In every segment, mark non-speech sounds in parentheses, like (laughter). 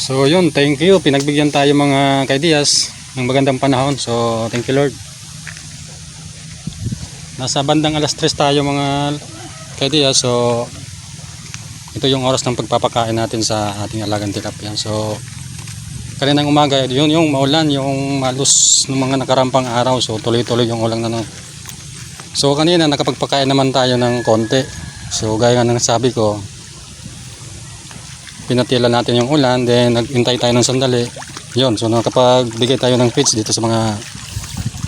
So yun, thank you. Pinagbigyan tayo mga kaidiyas ng magandang panahon. So thank you Lord. Nasa bandang alas 3 tayo mga kaidiyas. So ito yung oras ng pagpapakain natin sa ating alagang tilapia. So kaninang umaga, yun yung maulan, yung malus ng mga nakarampang araw. So tuloy-tuloy yung ulang na no. So kanina nakapagpakain naman tayo ng konti. So gaya nga ng sabi ko, pinatila natin yung ulan, then naghintay tayo ng sandali. Yun, so nakapagbigay tayo ng feeds dito sa mga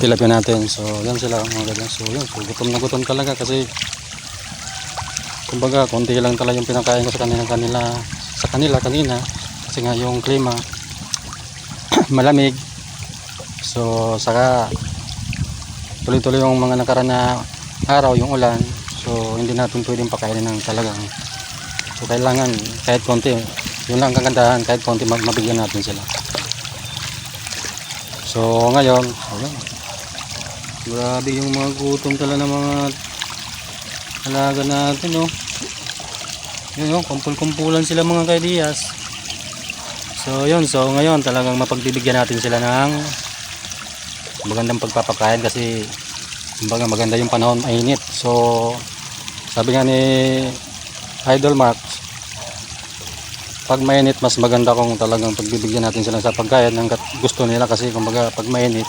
tilapia natin. So yan sila mga ganyan. So yun, so gutom na gutom talaga kasi kumbaga konti lang talaga yung pinakain ko sa kanila kanila sa kanila kanina kasi nga yung klima (clears throat) malamig so saka tuloy-tuloy yung mga nakaraan na araw yung ulan so hindi natin pwedeng pakainin ng talagang so kailangan kahit konti yun lang ang kagandahan kahit konti mabigyan natin sila. So ngayon so yun. grabe yung mga gutom talaga ng mga alaga natin no? Yun yun kumpul-kumpulan sila mga kaidiyas. So yun. So ngayon talagang mapagbibigyan natin sila ng magandang pagpapakain kasi kumbaga maganda yung panahon mainit. So sabi nga ni Idol Mark pag mainit mas maganda kung talagang pagbibigyan natin sila sa pagkain ng gusto nila kasi kumbaga pag mainit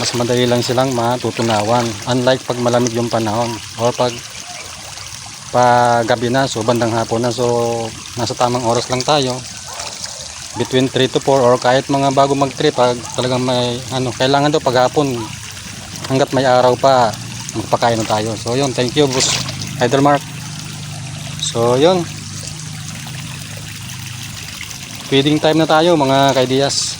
mas madali lang silang matutunawan. Unlike pag malamig yung panahon or pag pag gabi na so bandang hapon na so nasa tamang oras lang tayo. Between 3 to 4 or kahit mga bago mag 3 pag talagang may ano kailangan daw pag hapon hanggat may araw pa magpakain na tayo. So yun thank you boss Idol Mark so yun. Feeding time na tayo mga kaidiyas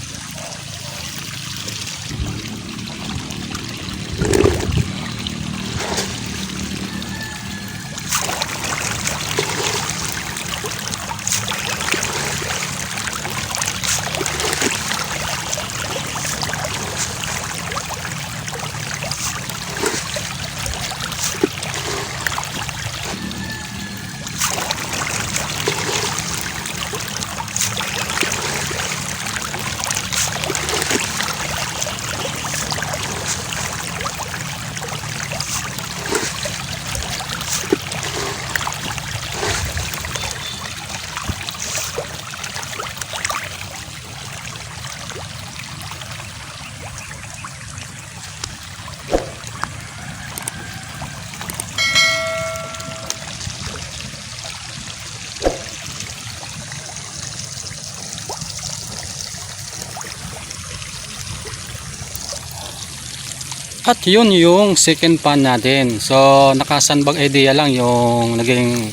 At yun yung second pan natin. So nakasanbag idea lang yung naging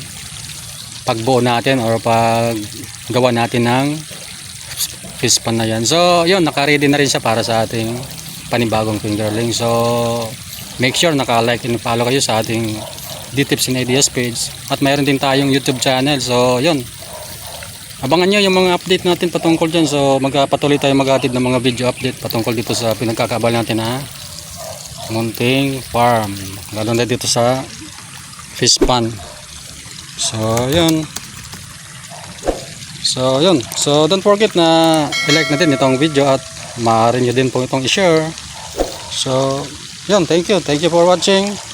pagbuo natin or paggawa natin ng fish pan na yan. So yun naka-ready na rin siya para sa ating panibagong fingerling. So make sure naka-like and follow kayo sa ating D-Tips and Ideas page. At mayroon din tayong YouTube channel. So yun. Abangan nyo yung mga update natin patungkol dyan. So magpatuloy tayo maghatid ng mga video update patungkol dito sa pinagkakabal natin ha. Munting Farm. Lalo na dito sa fish pan. So, yun. So, yun. So, don't forget na i-like natin itong video at maaari nyo din po itong i-share. So, yun. Thank you. Thank you for watching.